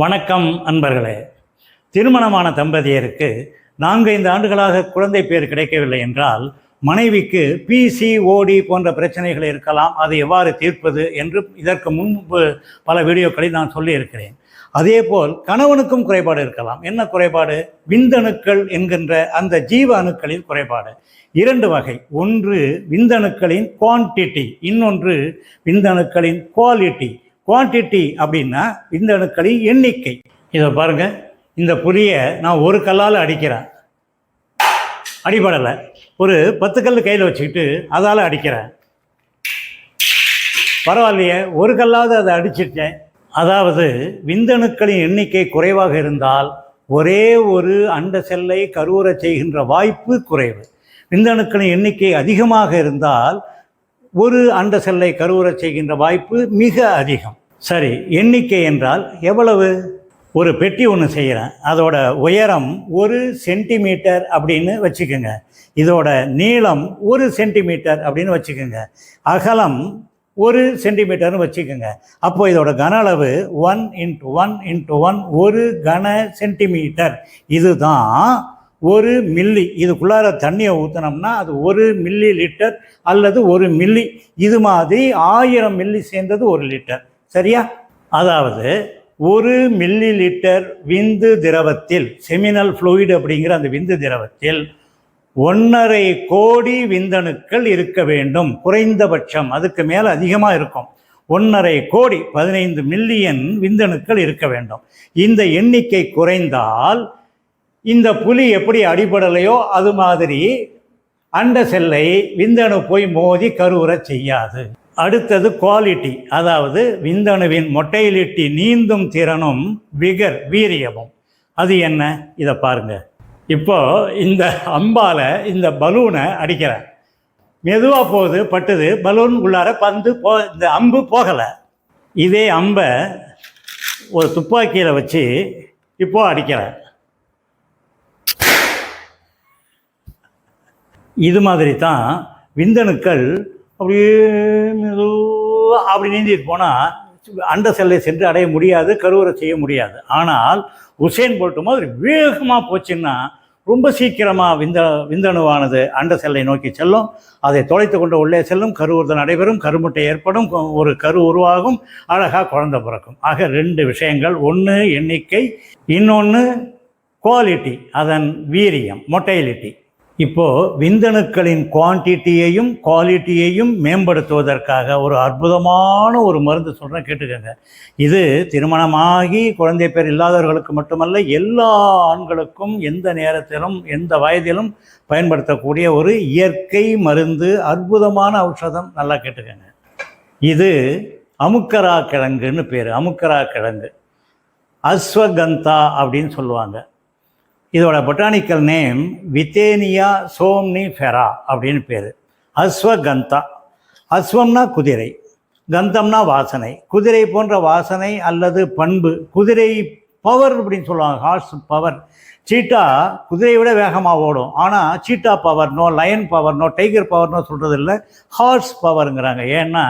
வணக்கம் அன்பர்களே திருமணமான தம்பதியருக்கு நான்கு ஐந்து ஆண்டுகளாக குழந்தை பேர் கிடைக்கவில்லை என்றால் மனைவிக்கு பிசிஓடி போன்ற பிரச்சனைகள் இருக்கலாம் அதை எவ்வாறு தீர்ப்பது என்று இதற்கு முன்பு பல வீடியோக்களில் நான் சொல்லியிருக்கிறேன். அதேபோல் கணவனுக்கும் குறைபாடு இருக்கலாம். என்ன குறைபாடு? விந்தணுக்கள் என்கின்ற அந்த ஜீவ அணுக்களின் குறைபாடு. இரண்டு வகை. ஒன்று விந்தணுக்களின் குவான்டிட்டி இன்னொன்று விந்தணுக்களின் குவாலிட்டி குவான்டிட்டி அப்படின்னா விந்தணுக்களின் எண்ணிக்கை. இதை பாருங்கள் இந்த புலியை நான் ஒரு கல்லால் அடிக்கிறேன். அடிபடலை. ஒரு பத்து கல் கையில் வச்சுக்கிட்டு அதால் அடிக்கிறேன். பரவாயில்லையே ஒரு கல்லாவது அதை அடிச்சிட்டேன். அதாவது விந்தணுக்களின் எண்ணிக்கை குறைவாக இருந்தால் ஒரே ஒரு அண்ட செல்லை கருவுறச் செய்கின்ற வாய்ப்பு குறைவு. விந்தணுக்களின் எண்ணிக்கை அதிகமாக இருந்தால் ஒரு அண்ட செல்லை கருவுறச் செய்கின்ற வாய்ப்பு மிக அதிகம். சரி எண்ணிக்கை என்றால் எவ்வளவு? ஒரு பெட்டி ஒன்று செய்கிறேன் அதோட உயரம் ஒரு சென்டிமீட்டர் அப்படின்னு வச்சுக்கோங்க. இதோட நீளம் ஒரு சென்டிமீட்டர் அப்படின்னு வச்சுக்கோங்க. அகலம் ஒரு சென்டிமீட்டர்னு வச்சுக்கோங்க. அப்போ இதோட கன அளவு one into one into one ஒரு கன சென்டிமீட்டர். இதுதான் ஒரு மில்லி இதுக்குள்ளார தண்ணியை ஊற்றினோம்னா அது ஒரு மில்லி லிட்டர் அல்லது ஒரு மில்லி. இது மாதிரி ஆயிரம் மில்லி சேர்ந்தது ஒரு லிட்டர். சரியா? அதாவது ஒரு மில்லி லிட்டர் விந்து திரவத்தில் செமினல் ஃப்ளூயிட் அப்படிங்கிற அந்த விந்து திரவத்தில் ஒன்றரை கோடி விந்தணுக்கள் இருக்க வேண்டும். குறைந்தபட்சம் அதுக்கு மேலே அதிகமாக இருக்கும். ஒன்றரை கோடி பதினைந்து மில்லியன் விந்தணுக்கள் இருக்க வேண்டும். இந்த எண்ணிக்கை குறைந்தால் இந்த புலி எப்படி அடிபடலையோ அது மாதிரி அண்ட செல்லை விந்தணு போய் மோதி கருவுறச் செய்யாது. அடுத்தது குவாலிட்டி அதாவது விந்தணுவின் மொட்டையிலிட்டி நீந்தும் திறனும் விகர் வீரியமும். அது என்ன? இதை பாருங்க. இப்போ இந்த அம்பால இந்த பலூனை அடிக்கிறேன் மெதுவாக போகுது பட்டுது பலூன் உள்ளார பந்து போ இந்த அம்பு போகலை. இதே அம்பை ஒரு துப்பாக்கியில் வச்சு இப்போ அடிக்கிறேன் இது மாதிரி தான் விந்தணுக்கள் அப்படியே மெதுவா அப்படி நீந்திட்டு போனால் அண்ட செல்லை சென்று அடைய முடியாது கருவறை செய்ய முடியாது. ஆனால் உசேன் போட்டும் மாதிரி வேகமாக போச்சுன்னா ரொம்ப சீக்கிரமாக விந்த விந்தணுவானது அண்ட செல்லை நோக்கி செல்லும். அதை தொலைத்து கொண்டு உள்ளே செல்லும். கருவுறுதல் நடைபெறும். கருமுட்டை ஏற்படும். ஒரு கரு உருவாகும். அழகாக குழந்தை பிறக்கும். ஆக ரெண்டு விஷயங்கள். ஒன்று எண்ணிக்கை இன்னொன்று குவாலிட்டி அதன் வீரியம் மொட்டைலிட்டி இப்போது விந்தணுக்களின் குவான்டிட்டியையும் குவாலிட்டியையும் மேம்படுத்துவதற்காக ஒரு அற்புதமான ஒரு மருந்து சொல்கிறேன் கேட்டுக்கோங்க. இது திருமணமாகி குழந்தை பேர் இல்லாதவர்களுக்கு மட்டுமல்ல எல்லா ஆண்களுக்கும் எந்த நேரத்திலும் எந்த வயதிலும் பயன்படுத்தக்கூடிய ஒரு இயற்கை மருந்து அற்புதமான ஔஷதம் நல்லா கேட்டுக்கோங்க. இது அமுக்கரா கிழங்குன்னு பேர் அமுக்கரா கிழங்கு. அஸ்வகந்தா அப்படின்னு சொல்லுவாங்க. இதோட பொட்டானிக்கல் நேம் வித்தேனியா சோம்னி ஃபெரா அப்படின்னு பேர். அஸ்வகந்தா. அஸ்வம்னா குதிரை. கந்தம்னா வாசனை. குதிரை போன்ற வாசனை அல்லது பண்பு குதிரை பவர் அப்படின்னு சொல்லுவாங்க ஹார்ஸ் பவர் சீட்டா குதிரையை விட வேகமாக ஓடும். ஆனால் சீட்டா பவர்னோ லயன் பவர்னோ டைகர் பவர்னோ சொல்கிறது இல்லை ஹார்ஸ் பவருங்கிறாங்க ஏன்னா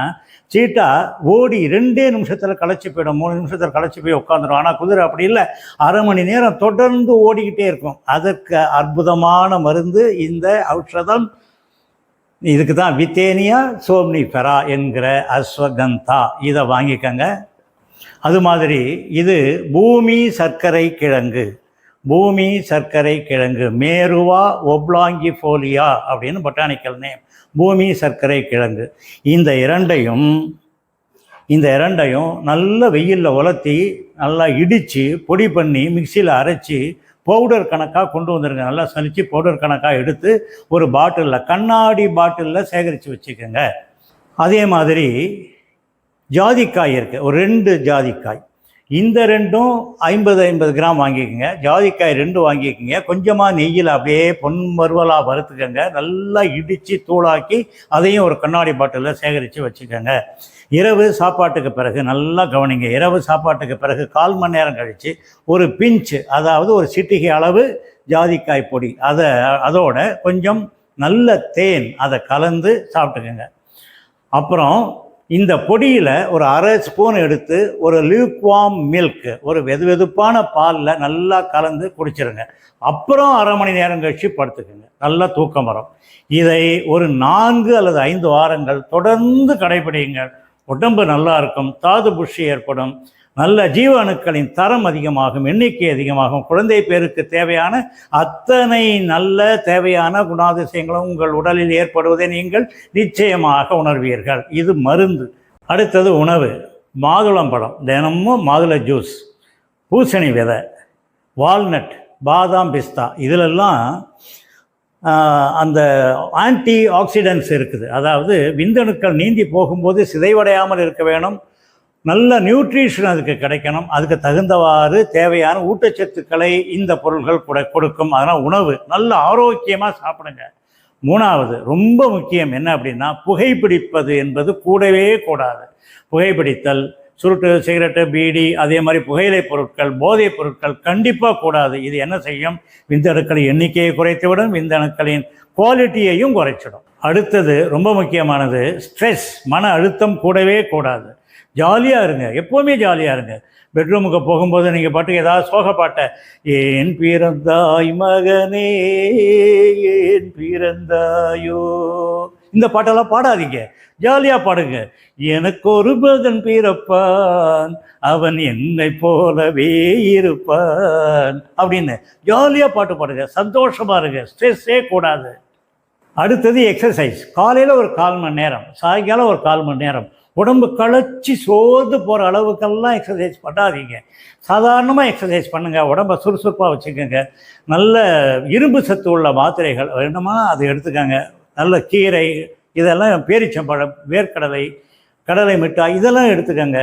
சீட்டா ஓடி ரெண்டே நிமிஷத்தில் களைச்சி போயிடும். மூணு நிமிஷத்தில் களைச்சி போய் உட்காந்துடும் ஆனால் குதிரை அப்படி இல்லை. அரை மணி நேரம் தொடர்ந்து ஓடிக்கிட்டே இருக்கும். அதற்கு அற்புதமான மருந்து இந்த ஔஷதம். இதுக்கு தான் வித்தேனியா சோம்னி பெரா என்கிற அஸ்வகந்தா. இதை வாங்கிக்கங்க. அது மாதிரி இது பூமி சர்க்கரை கிழங்கு. பூமி சர்க்கரை கிழங்கு. மேருவா ஒப்லாங்கி ஃபோலியா அப்படின்னு பொட்டானிக்கல் நேம் பூமி சர்க்கரை கிழங்கு. இந்த இரண்டையும் இந்த இரண்டையும் நல்ல வெயிலில் உலர்த்தி நல்லா இடித்து பொடி பண்ணி மிக்சியில் அரைச்சி பவுடர் கணக்காக கொண்டு வந்துருங்க. நல்லா சலிச்சு பவுடர் கணக்காக எடுத்து ஒரு பாட்டிலில் கண்ணாடி பாட்டிலில் சேகரித்து வச்சுக்கோங்க. அதே மாதிரி ஜாதிக்காய் இருக்குது ஒரு ரெண்டு ஜாதிக்காய். இந்த ரெண்டும் ஐம்பது ஐம்பது கிராம் வாங்கிக்கோங்க. ஜாதிக்காய் ரெண்டு வாங்கிக்கோங்க. கொஞ்சமாக நெய்யில் அப்படியே பொன் மறுவலாக வறுத்துக்கோங்க. நல்லா இடித்து தூளாக்கி அதையும் ஒரு கண்ணாடி பாட்டிலில் சேகரித்து வச்சுக்கோங்க. இரவு சாப்பாட்டுக்கு பிறகு நல்லா கவனிங்க. இரவு சாப்பாட்டுக்கு பிறகு கால் மணி நேரம் கழித்து ஒரு பிஞ்சு அதாவது ஒரு சிட்டிகை அளவு ஜாதிக்காய் பொடி. அதை அதோட கொஞ்சம் நல்ல தேன் அதை கலந்து சாப்பிட்டுக்கோங்க. அப்புறம் இந்த பொடியில் ஒரு அரை ஸ்பூன் எடுத்து ஒரு லியூக்வாம் மில்க் ஒரு வெது வெதுப்பான பாலில் நல்லா கலந்து குடிச்சிருங்க. அப்புறம் அரை மணி நேரம் கழிச்சு படுத்துக்குங்க. நல்லா தூக்கம் வரும். இதை ஒரு நான்கு அல்லது ஐந்து வாரங்கள் தொடர்ந்து கடைபிடியுங்கள். உடம்பு நல்லா இருக்கும். தாது புஷி ஏற்படும். நல்ல ஜீவ அணுக்களின் தரம் அதிகமாகும் எண்ணிக்கை அதிகமாகும் குழந்தை பேருக்கு தேவையான அத்தனை நல்ல தேவையான குணாதிசயங்களும் உங்கள் உடலில் ஏற்படுவதை நீங்கள் நிச்சயமாக உணர்வீர்கள். இது மருந்து. அடுத்தது உணவு. மாதுளம்பழம் தினமும் மாதுளை ஜூஸ். பூசணி விதை. வால்நட். பாதாம் பிஸ்தா. இதிலெல்லாம் அந்த ஆன்டி ஆக்சிடென்ட்ஸ் இருக்குது. அதாவது விந்தணுக்கள் நீந்தி போகும்போது சிதைவடையாமல் இருக்க வேணும். நல்ல நியூட்ரிஷன் அதுக்கு கிடைக்கணும். அதுக்கு தகுந்தவாறு தேவையான ஊட்டச்சத்துக்களை இந்த பொருள்கள் கூட கொடுக்கும். அதனால் உணவு நல்ல ஆரோக்கியமாக சாப்பிடுங்க. மூணாவது ரொம்ப முக்கியம் என்ன அப்படின்னா புகைப்பிடிப்பது என்பது கூடவே கூடாது. புகைப்பிடித்தல் சுருட்டு சிகரெட்டு பீடி அதே மாதிரி புகையிலை பொருட்கள் போதைப் பொருட்கள் கண்டிப்பாக கூடாது. இது என்ன செய்யும்? விந்தணுக்களின் எண்ணிக்கையை குறைத்துவிடும். விந்தணுக்களின் குவாலிட்டியையும் குறைச்சிடும். அடுத்தது ரொம்ப முக்கியமானது ஸ்ட்ரெஸ் மன அழுத்தம் கூடவே கூடாது. ஜாலியாக இருங்க. எப்போவுமே ஜாலியாக இருங்க. பெட்ரூமுக்கு போகும்போது நீங்கள் பாட்டுக்கு ஏதாவது சோக பாட்டை ஏன் பிறந்தாய் மகனே ஏன் பிறந்தாயோ? இந்த பாட்டெல்லாம் பாடாதீங்க. ஜாலியாக பாடுங்க. எனக்கு ஒரு மகன் பிறப்பான் அவன் என்னை போலவே இருப்பான். அப்படின்னு ஜாலியாக பாட்டு பாடுங்க. சந்தோஷமாக இருங்க. ஸ்ட்ரெஸ்ஸே கூடாது. அடுத்தது எக்ஸசைஸ் காலையில் ஒரு கால் மணி நேரம் சாயங்காலம் ஒரு கால் மணி நேரம். உடம்பு களைச்சி சோர்ந்து போகிற அளவுக்கெல்லாம் எக்ஸசைஸ் பண்ணாதீங்க. சாதாரணமாக எக்ஸசைஸ் பண்ணுங்கள் உடம்பை சுறுசுறுப்பாக வச்சுக்கோங்க. நல்ல இரும்பு சத்து உள்ள மாத்திரைகள் வேணுமா அதை எடுத்துக்கோங்க. நல்ல கீரை இதெல்லாம் பேரிச்சம்பழம் வேர்க்கடலை கடலை மிட்டாய் இதெல்லாம் எடுத்துக்கோங்க.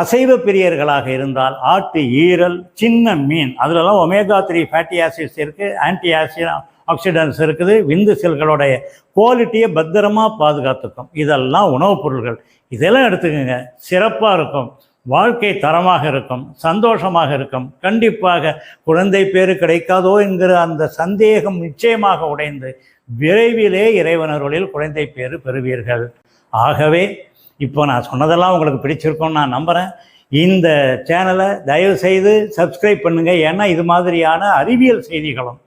அசைவ பிரியர்களாக இருந்தால் ஆட்டு ஈரல் சின்ன மீன் அதிலலாம் ஒமேகா த்ரீ ஃபேட்டி ஆசிட்ஸ் இருக்குது ஆன்டி ஆசிட் ஆக்சிடென்ட்ஸ் இருக்குது விந்து செல்களுடைய குவாலிட்டியை பத்திரமா பாதுகாத்துக்கும். இதெல்லாம் உணவுப் பொருள்கள். இதெல்லாம் எடுத்துக்கோங்க. சிறப்பாக இருக்கும். வாழ்க்கை தரமாக இருக்கும். சந்தோஷமாக இருக்கும். கண்டிப்பாக குழந்தை பேர் கிடைக்காதோ என்கிற அந்த சந்தேகம் நிச்சயமாக உடைந்து விரைவிலே இறைவனர்களில் குழந்தை பேர் பெறுவீர்கள். ஆகவே இப்போ நான் சொன்னதெல்லாம் உங்களுக்கு பிடிச்சிருக்கோன்னு நான் நம்புகிறேன் இந்த சேனலை தயவுசெய்து சப்ஸ்கிரைப் பண்ணுங்கள் ஏன்னா இது மாதிரியான அறிவியல் செய்திகளும்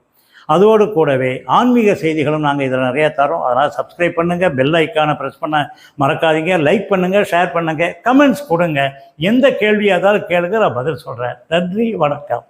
அதோடு கூடவே ஆன்மீக செய்திகளும் நாங்கள் இதில் நிறையா தரோம். அதனால் சப்ஸ்கிரைப் பண்ணுங்கள் பெல் ஐக்கானை ப்ரெஸ் பண்ண மறக்காதீங்க. லைக் பண்ணுங்கள் ஷேர் பண்ணுங்கள் கமெண்ட்ஸ் கொடுங்க. எந்த கேள்வியாக இருந்தாலும் கேளுங்க நான் பதில் சொல்கிறேன் நன்றி வணக்கம்.